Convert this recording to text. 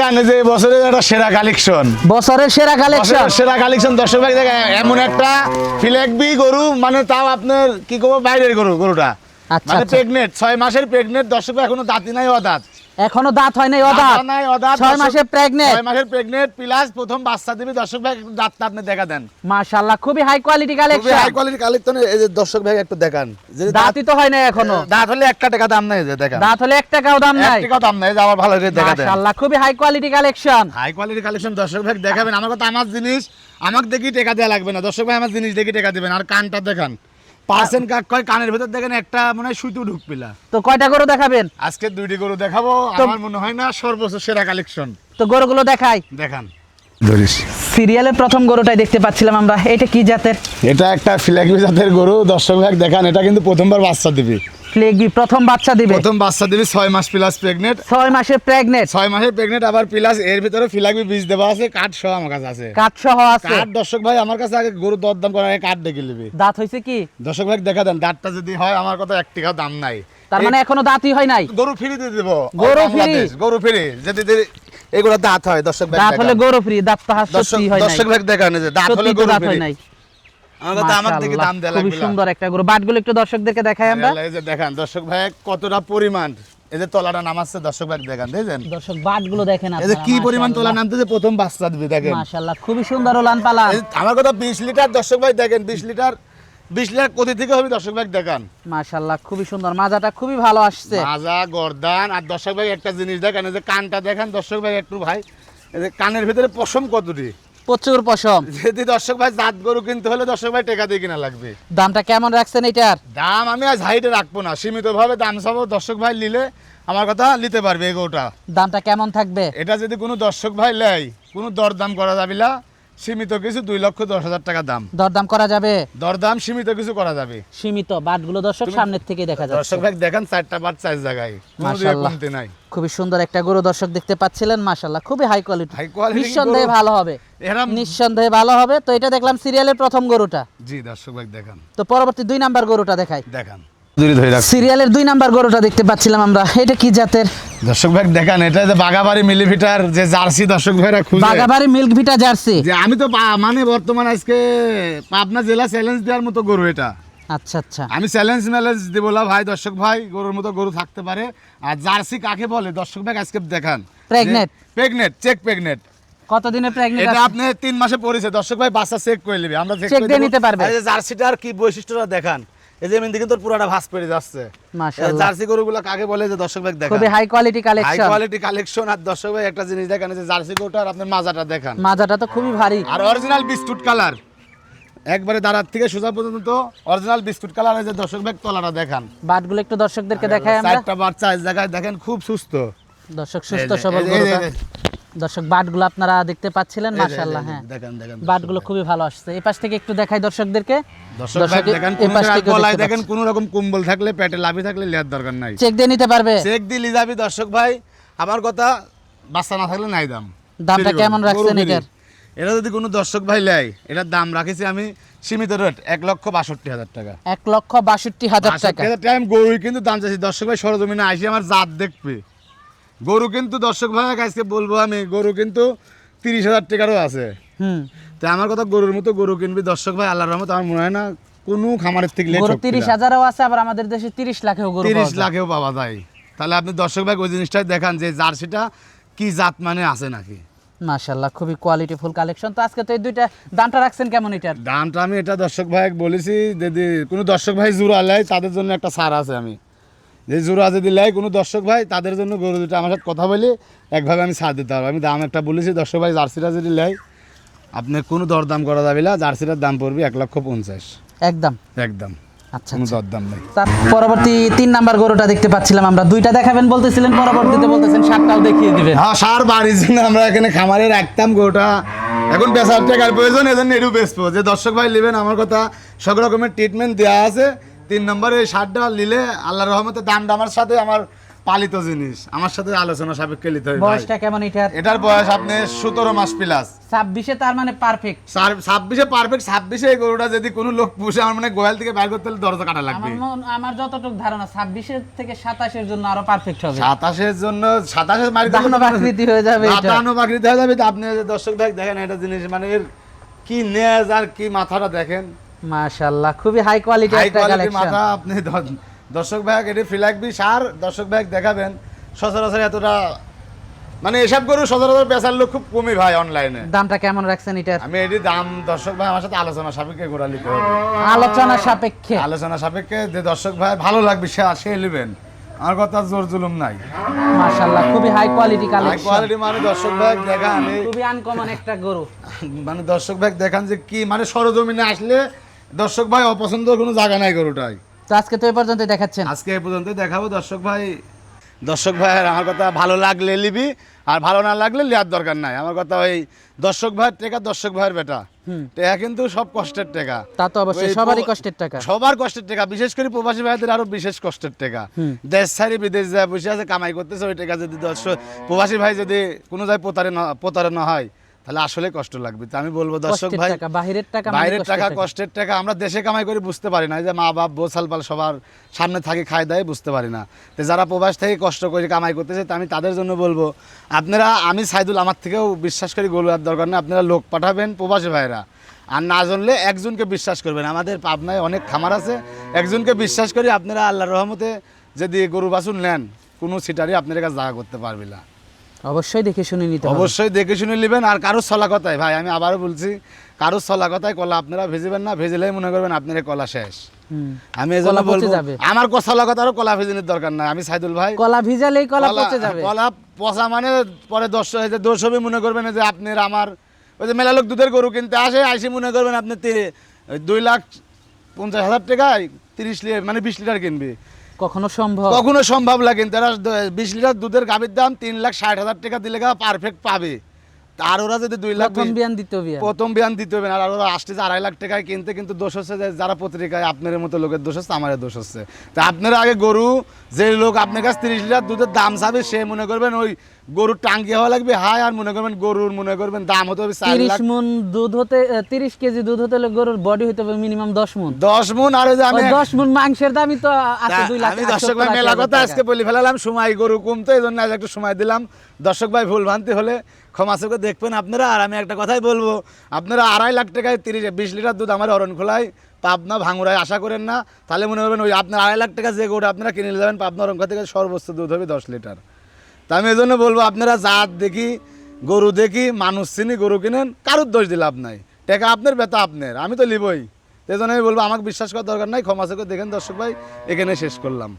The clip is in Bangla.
কানে যে বছরের একটা সেরা কালেকশন বছরের সেরা কালেকশন সেরা কালেকশন দর্শক ভাই দেখেন এমন একটা ফিলেকবি গরু মানে তাও আপনার কি করব বাইরের গরু গরুটা। আচ্ছা, মানে আচ্ছা। প্রেগনেন্ট ছয় মাসের প্রেগনেন্ট দর্শক এখনও দাঁতি নাই অদাঁত। এখনও দাঁত হয় নাই অদাঁত। দাঁত নাই অদাঁত ছয় দর্শক- মাসের প্রেগনেন্ট ছয় মাসের প্রেগনেন্ট প্লাস প্রথম বাচ্চা দিবি দর্শক ভাই একটু দাঁতটা আপনি দেখা দেন। মাশাআল্লাহ খুবই হাই কোয়ালিটি খুবই কালেকশন হাই কোয়ালিটি কালেকশন এই যে দর্শক ভাই একটু দেখান। যে দাঁতই তো হয় নাই এখনও। দাঁত হলে একটা টাকা দাম নাই যে দেখান। দাঁত হলে এক টাকাও দাম নাই। টাকাও দাম নাই যে আমার ভালো করে দেখা দেন। মাশাআল্লাহ খুবই high quality collection high quality collection দর্শক ভাই দেখাবেন। আমার কথা আমার জিনিস আমাকে দেখি টাকা দেয়া লাগবে না। দর্শক ভাই আমার জিনিস দেখি টাকা দিবেন। আর কানটা দেখান। পার্সেন্ট কাক কয় কানের ভেতর দেখেন একটা মনে হয় সুতো ঢুকপিলা। তো কয়টা গরু দেখাবেন? আজকে দুইটি গরু দেখাবো তো- আমার মনে হয় না সর্বোচ্চ সেরা কালেকশন তো গরুগুলো দেখাই। দেখান। ধরিস। সিরিয়ালের প্রথম গরুটাই দেখতে পাচ্ছিলাম আমরা। এটা কি জাতের? এটা একটা ফিলাকি জাতের গরু দর্শক ভাগ দেখান এটা কিন্তু প্রথমবার বাচ্চা দিবি। ফ্লেগবি প্রথম বাচ্চা দিবে। প্রথম বাচ্চা দিবি ছয় মাস প্লাস প্রেগনেন্ট ছয় মাসের প্রেগনেন্ট ছয় মাসের প্রেগনেন্ট আবার প্লাস এর ভিতরে ফিলাকবি বীজ দেওয়া আছে কাঠ সহ আমার কাছে আছে। কাঠ সহ আছে। কাঠ দর্শক ভাই আমার কাছে আগে গরু করার আগে কাঠ দেখে নিবি। দাঁত হয়েছে কি? দর্শক ভাই দেখা দেন দাঁতটা যদি হয় আমার কথা এক টাকাও দাম নাই। তার মানে এখনও দাঁতই হয় নাই? গরু ফ্রি দিয়ে দেবো। গরু free? গরু ফ্রি যদি এগুলো দাঁত হয় দর্শক ভাই দাঁত হলে। গরু ফ্রি দাঁত দর্শক সত্যি হয় দর্শক ভাই দেখান এই যে দাঁত হলে গরু ফ্রি নাই। খুবই সুন্দর একটা গরু। বাটগুলো একটু দর্শকদেরকে দেখাই আমরা। আল্লাহ, এই যে দেখান দর্শক ভাই কতটা পরিমাণ। এই যে তলাটা নামাচ্ছে দর্শক ভাই দেখান দেখছেন? দর্শক বাটগুলো দেখেন এই যে কি পরিমাণ তোলা নামতেছে প্রথম বাচ্চা দিবি দেখেন। মাশাআল্লাহ খুবই সুন্দর ওলান পালা। আমার কথা বিশ লিটার দর্শক ভাই দেখেন বিশ লিটার বিশ লিটার কোথা থেকে হবে দর্শক ভাই দেখান। মাশাআল্লাহ খুবই সুন্দর মাজাটা খুবই ভালো আসছে। মাজা গর্দান আর দর্শক ভাই একটা জিনিস দেখেন এই যে কানটা দেখেন দর্শক ভাই একটু ভাই এই যে কানের ভিতরে পশম কতটি? প্রচুর পশম। যদি দর্শক ভাই জাত গরু কিনতে হলে দর্শক ভাই টাকা দিয়ে কিনা লাগবে। দামটা কেমন রাখছেন এটার? দাম আমি আজ হাইটে রাখব না সীমিতভাবে দাম চাবো দর্শক ভাই নিলে আমার কথা নিতে পারবে এগোটা দামটা কেমন থাকবে? এটা যদি কোনো দর্শক ভাই লেয় কোনো দরদাম করা যাবে না সীমিত কিছু দুই লক্ষ দশ হাজার টাকা দাম। দরদাম করা যাবে? দরদাম সীমিত কিছু করা যাবে। সীমিত বাটগুলো দর্শক সামনের থেকে দেখা যাচ্ছে। দর্শক ভাই দেখেন চারটা বার চার জায়গায়। মাশাআল্লাহ। কমতে নাই। খুবই সুন্দর একটা গরু দর্শক দেখতে পাচ্ছিলেন মাশাআল্লাহ। খুবই হাই কোয়ালিটি High quality নিঃসন্দেহে ভালো হবে। নিঃসন্দেহে ভালো হবে। তো এটা দেখলাম সিরিয়ালের প্রথম গরুটা। জি দর্শক ভাই দেখান। তো পরবর্তী দুই নাম্বার গরুটা দেখাই। দেখান। সিরিয়ালের দুই নাম্বার গরুটা দেখতে পাচ্ছিলাম আমরা। এটা কি জাতের? দর্শক ভাই দেখান এটা যে বাগাবাড়ি যে জার্সি দর্শক ভাইরা খুঁজে। বাগাবাড়ি মিল্ক ভিটা জার্সি? যে আমি তো মানে বর্তমান আজকে পাবনা জেলা চ্যালেঞ্জ দেওয়ার মতো গরু এটা। আচ্ছা আচ্ছা। আমি চ্যালেঞ্জ ম্যালেঞ্জ দিব না ভাই দর্শক ভাই গরুর মতো গরু থাকতে পারে। আর জার্সি কাকে বলে? দর্শক ভাই আজকে দেখান। Pregnant? প্রেগনেট চেক প্রেগনেট কতদিনের প্রেগনেন্ট এটা আপনি তিন মাসে পড়েছে। দর্শক ভাই বাচ্চা চেক করে নেবে। আমরা Check দিয়ে নিতে পারবে। জার্সিটার কি বৈশিষ্ট্যটা দেখান। এই যে এমনি কিন্তু পুরোটা ভাস যাচ্ছে। মাশাআল্লাহ। জার্সি গরুগুলো কাকে বলে যে দর্শক ভাই দেখান? খুবই high quality high quality collection আর দর্শক ভাই একটা জিনিস দেখান যে জার্সি গরুটার আপনার মাজাটা দেখান। মাজাটা তো খুবই ভারী। আর অরিজিনাল বিস্কুট কালার একবারে দাঁড়ার থেকে সোজা পর্যন্ত অরিজিনাল বিস্কুট কালার যে দর্শক ভাই তলাটা দেখান। বাটগুলো একটু দর্শকদেরকে দেখাই আমরা। চারটা বাচ্চা জায়গায় দেখেন খুব সুস্থ। দর্শক সুস্থ সবল গরুটা। দর্শক বাটগুলো আপনারা দেখতে পাচ্ছিলেন মাশাআল্লাহ হ্যাঁ। দেখেন দেখেন বাটগুলো খুবই ভালো আসছে। এই পাশ থেকে একটু দেখাই দর্শকদেরকে। দর্শক দেখেন এই পাশ থেকে গলায় দেখেন কোন রকম কুম্বল থাকলে পেটে লাভি থাকলে লেয়ার দরকার নাই। চেক দিয়ে নিতে পারবে। চেক দিলি যাবি দর্শক ভাই। আমার কথা বাচ্চা না থাকলে নাই দাম। দামটা কেমন গরু, রাখছেন এটার? এটা যদি কোনো দর্শক ভাই লেয় এটার দাম রাখেছি আমি সীমিত রেট এক লক্ষ বাষট্টি হাজার টাকা। এক লক্ষ বাষট্টি হাজার টাকা। আমি গরুই কিন্তু দাম চাইছি। দর্শক ভাই সরজমিনে আসি আমার জাত দেখবে। গরু কিন্তু দর্শক ভাই আজকে বলব আমি গরু কিন্তু তিরিশ হাজার টাকারও আছে। হুম। তো আমার কথা গরুর মতো গরু কিনবি দর্শক ভাই আল্লাহর রহমত আমার মনে হয় না কোনো খামারের থেকে গরু তিরিশ হাজারও আছে আবার আমাদের দেশে তিরিশ লাখেও গরু তিরিশ লাখেও পাওয়া যায়। তাহলে আপনি দর্শক ভাই ওই জিনিসটাই দেখান যে জার্সিটা কি জাত মানে আছে নাকি। মাশাআল্লাহ খুবই কোয়ালিটি ফুল কালেকশন তো আজকে তো এই দুইটা দামটা রাখছেন কেমন এটার? দামটা আমি এটা দর্শক ভাই বলেছি যদি কোনো দর্শক ভাই জোড়া নেয় তাদের জন্য একটা ছাড় আছে আমি। যে জোড়া যদি নেয় কোনো দর্শক ভাই তাদের জন্য গরু দুটো আমার সাথে কথা বলে একভাবে আমি ছাড় দিতে পারব। আমি দাম একটা বলেছি দর্শক ভাই জার্সিটা যদি নেয় আপনি কোনো দরদাম করা যাবে না জার্সিটার দাম পড়বে এক লক্ষ পঞ্চাশ। একদম? একদম। আচ্ছা কোনো আচ্ছা। দরদাম নেই। তার পরবর্তী তিন নাম্বার গরুটা দেখতে পাচ্ছিলাম আমরা। দুইটা দেখাবেন বলতেছিলেন পরবর্তীতে বলতেছেন সাতটাও দেখিয়ে দিবেন। হ্যাঁ সার বাড়ির জন্য আমরা এখানে খামারে রাখতাম গোটা এখন বেচার টাকার প্রয়োজন এজন্য এটু বেচবো। যে দর্শক ভাই নেবেন আমার কথা সব রকমের ট্রিটমেন্ট দেওয়া আছে। তিন নম্বরে এই সারটা নিলে আল্লাহর রহমতে দাম দামার সাথে আমার পালিত জিনিস। আমার সাথে আলোচনা সাপেক্ষে নিতে হবে বয়সটা কেমন এটার? এটার বয়স আপনি সতেরো মাস প্লাস ছাব্বিশে তার মানে পারফেক্ট ছাব্বিশে পারফেক্ট ছাব্বিশে এই গরুটা যদি কোনো লোক পুষে আমার মানে গোয়াল থেকে বাইর করতে হলে দরজা কাটা লাগবে। আমার যতটুকু ধারণা ছাব্বিশের থেকে সাতাশের জন্য আরও পারফেক্ট হবে। সাতাশের জন্য সাতাশের মারি দানব আকৃতি হয়ে যাবে এটা। দানব আকৃতি হয়ে যাবে। আপনি দর্শক ভাই দেখেন এটা জিনিস মানে এর কি নেজ আর কি মাথাটা দেখেন। মাশাআল্লাহ খুবই হাই কোয়ালিটি একটা কালেকশন মাথা আপনি দর্শক ভাই এটি ফিলাকবি সার দর্শক ভাই দেখাবেন। সচরাচর এতটা মানে এসব গরু সচরাচর বেচার লোক খুব কমই ভাই অনলাইনে দামটা কেমন রাখছেন এটার? আমি এটি দাম দর্শক ভাই আমার সাথে আলোচনা সাপেক্ষে আলোচনা সাপেক্ষে। আলোচনা সাপেক্ষে যে দর্শক ভাই ভালো লাগবে সে সে নেবেন। আমার কথা জোর জুলুম নাই। মাশাআল্লাহ খুবই হাই কোয়ালিটি হাই কোয়ালিটি মানে দর্শক ভাই দেখান খুবই আনকমন একটা গরু। মানে দর্শক ভাই দেখান যে কি মানে সরজমিনে আসলে দর্শক ভাই অপছন্দ কোনো জায়গা নাই গরুটাই। তো আজকে তো এই পর্যন্ত দেখাচ্ছেন। আজকে এই পর্যন্ত দেখাবো। দর্শক ভাই দর্শক ভাই আমার কথা ভালো লাগলে লিবি আর ভালো না লাগলে লিয়ার দরকার নাই। আমার কথা ওই দর্শক ভাইয়ের টেকা দর্শক ভাইয়ের বেটা। টেকা কিন্তু সব কষ্টের টেকা। তা তো অবশ্যই সবারই কষ্টের টাকা। সবার কষ্টের টাকা বিশেষ করে প্রবাসী ভাইদের আরও বিশেষ কষ্টের টাকা। দেশ ছাড়ি বিদেশ যায় বসে আছে কামাই করতেছে ওই টাকা যদি দর্শক প্রবাসী ভাই যদি কোনো যায় প্রতারণা প্রতারণা হয় তাহলে আসলে কষ্ট লাগবে। তো আমি বলব দর্শক ভাই টাকা বাহিরের টাকা মানে বাইরের টাকা। কষ্টের টাকা আমরা দেশে কামাই করে বুঝতে পারি না। যে মা বাপ বোসাল পাল সবার সামনে থাকে খায় দেয় বুঝতে পারি না। তো যারা প্রবাস থেকে কষ্ট করে কামাই করতেছে তা আমি তাদের জন্য বলব আপনারা আমি সাইদুল আমার থেকেও বিশ্বাস করি গরু আর দরকার নেই আপনারা লোক পাঠাবেন প্রবাসী ভাইরা আর না জানলে একজনকে বিশ্বাস করবেন। আমাদের পাবনায় অনেক খামার আছে একজনকে বিশ্বাস করি আপনারা আল্লাহর রহমতে যদি গরু বাছুর নেন কোনো সিটারই আপনার কাছে জায়গা করতে পারবে না। অবশ্যই দেখে শুনে নিতে অবশ্যই দেখে শুনে নেবেন। আর কারোর ছলা কথায় ভাই আমি আবারও বলছি কারোর ছলা কথায় কলা আপনারা ভেজেবেন না ভেজেলেই মনে করবেন আপনার কলা শেষ। আমি এই জন্য কলা পচে বলব। আমার কলা কথারও কলা ভেজেনের দরকার নাই। আমি সাইদুল ভাই কলা ভিজালেই কলা পচে যাবে। কলা পচা মানে পরে দশ যে দোষ হবে মনে করবেন যে আপনার আমার ওই যে মেলা লোক দুধের গরু কিনতে আসে আইসে মনে করবেন আপনি দুই লাখ পঞ্চাশ হাজার টাকায় তিরিশ লিটার মানে বিশ লিটার কিনবে। কখনো সম্ভব? কখনো সম্ভব লাগে তারা বিশ লিটার দুধের গাভীর দাম তিন লাখ ষাট হাজার টাকা দিলে পারফেক্ট পাবে। আর ওরা যদি দুই লাখ প্রথম বিয়ান দিতে হবে প্রথম বিয়ান দিতে হবে আর ওরা আসতেছে আড়াই লাখ টাকায় কিনতে কিন্তু দোষ হচ্ছে যে যারা পত্রিকায় আপনার মতো লোকের দোষ হচ্ছে আমার দোষ হচ্ছে। তা আপনার আগে গরু যে লোক আপনার কাছে তিরিশ লিটার দুধের দাম চাবে সে মনে করবেন ওই গরুর টাঙ্কি হওয়া লাগবে হাই আর মনে করবেন গরুর মনে করবেন দাম হতে হবে তিরিশ মন দুধ হতে তিরিশ কেজি দুধ হতে হলে গরুর বডি হতে হবে মিনিমাম দশ মন। দশ মন আর ওই যে আমি দশ মন মাংসের দামই তো আছে দুই লাখ আমি দর্শক ভাই মেলা কথা আজকে বলে ফেলালাম সময় গরু এই জন্য আজ একটু সময় দিলাম। দর্শক ভাই ভুল ভ্রান্তি হলে ক্ষমা চোখে দেখবেন আপনারা আর আমি একটা কথাই বলব আপনারা আড়াই লাখ টাকায় তিরিশ বিশ লিটার দুধ আমার অরণ খোলায় পাবনা ভাঙুরায় আশা করেন না। তাহলে মনে করবেন ওই আপনার আড়াই লাখ টাকা যে গরু আপনারা কিনে নিয়ে যাবেন পাবনা অরঙ্কা থেকে সর্বোচ্চ দুধ হবে দশ লিটার। তা আমি এই জন্য বলব, আপনারা জাত দেখি, গরু দেখি, মানুষ চিনি, গরু কিনেন, কারোর দোষ দিলাম নাই। টাকা আপনার বেতা আপনার, আমি তো লিবই এই জন্য আমি বলব, আমাকে বিশ্বাস করার দরকার নাই, ক্ষমা চোখে দেখেন দর্শক ভাই, এখানে শেষ করলাম।